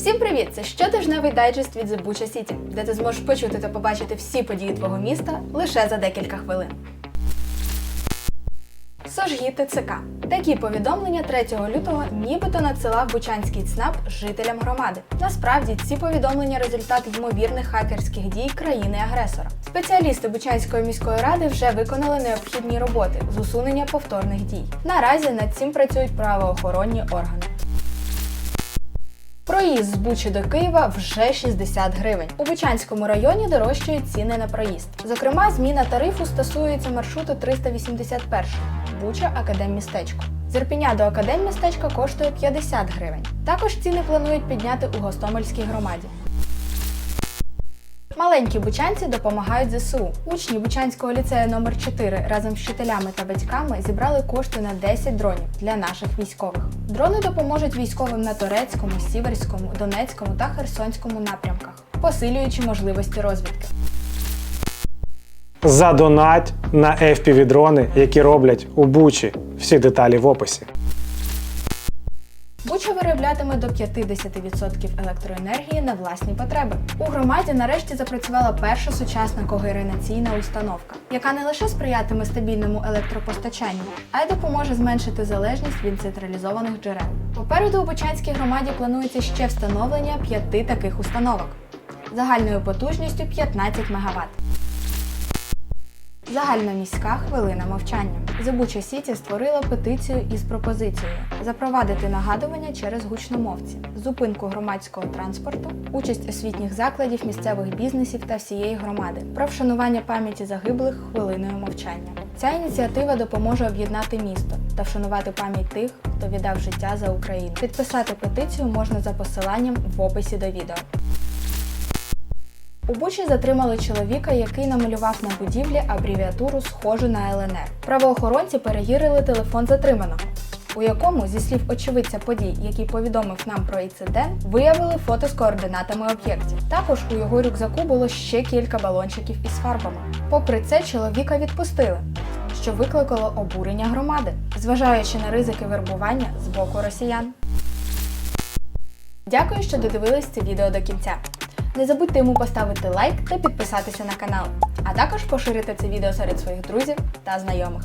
Всім привіт! Це щотижневий дайджест від Bucha City, де ти зможеш почути та побачити всі події твого міста лише за декілька хвилин. Сожгі ТЦК. Такі повідомлення 3 лютого нібито надсилав Бучанський ЦНАП жителям громади. Насправді ці повідомлення результат ймовірних хакерських дій країни-агресора. Спеціалісти Бучанської міської ради вже виконали необхідні роботи з усунення повторних дій. Наразі над цим працюють правоохоронні органи. Проїзд з Бучі до Києва вже 60 гривень. У Бучанському районі дорожчають ціни на проїзд. Зокрема, зміна тарифу стосується маршруту 381 Буча Академмістечко. З Ірпіня до Академмістечка коштує 50 гривень. Також ціни планують підняти у Гостомельській громаді. Маленькі бучанці допомагають ЗСУ. Учні Бучанського ліцею номер 4 разом з вчителями та батьками зібрали кошти на 10 дронів для наших військових. Дрони допоможуть військовим на Торецькому, Сіверському, Донецькому та Херсонському напрямках, посилюючи можливості розвідки. Задонать на FPV-дрони, які роблять у Бучі. Всі деталі в описі. Буча вироблятиме до 50% електроенергії на власні потреби. У громаді нарешті запрацювала перша сучасна когенераційна установка, яка не лише сприятиме стабільному електропостачанню, а й допоможе зменшити залежність від централізованих джерел. Попереду у Бучанській громаді планується ще встановлення п'яти таких установок загальною потужністю 15 МВт. Загальноміська хвилина мовчання. Bucha City створила петицію із пропозицією запровадити нагадування через гучномовці, зупинку громадського транспорту, участь освітніх закладів, місцевих бізнесів та всієї громади про вшанування пам'яті загиблих хвилиною мовчання. Ця ініціатива допоможе об'єднати місто та вшанувати пам'ять тих, хто віддав життя за Україну. Підписати петицію можна за посиланням в описі до відео. У Бучі затримали чоловіка, який намалював на будівлі абревіатуру схожу на ЛНР. Правоохоронці перевірили телефон затриманого, у якому, зі слів очевидця подій, який повідомив нам про інцидент, виявили фото з координатами об'єктів. Також у його рюкзаку було ще кілька балончиків із фарбами. Попри це, чоловіка відпустили. Що викликало обурення громади, зважаючи на ризики вербування з боку росіян. Дякую, що додивились це відео до кінця. Не забудьте йому поставити лайк та підписатися на канал, а також поширити це відео серед своїх друзів та знайомих.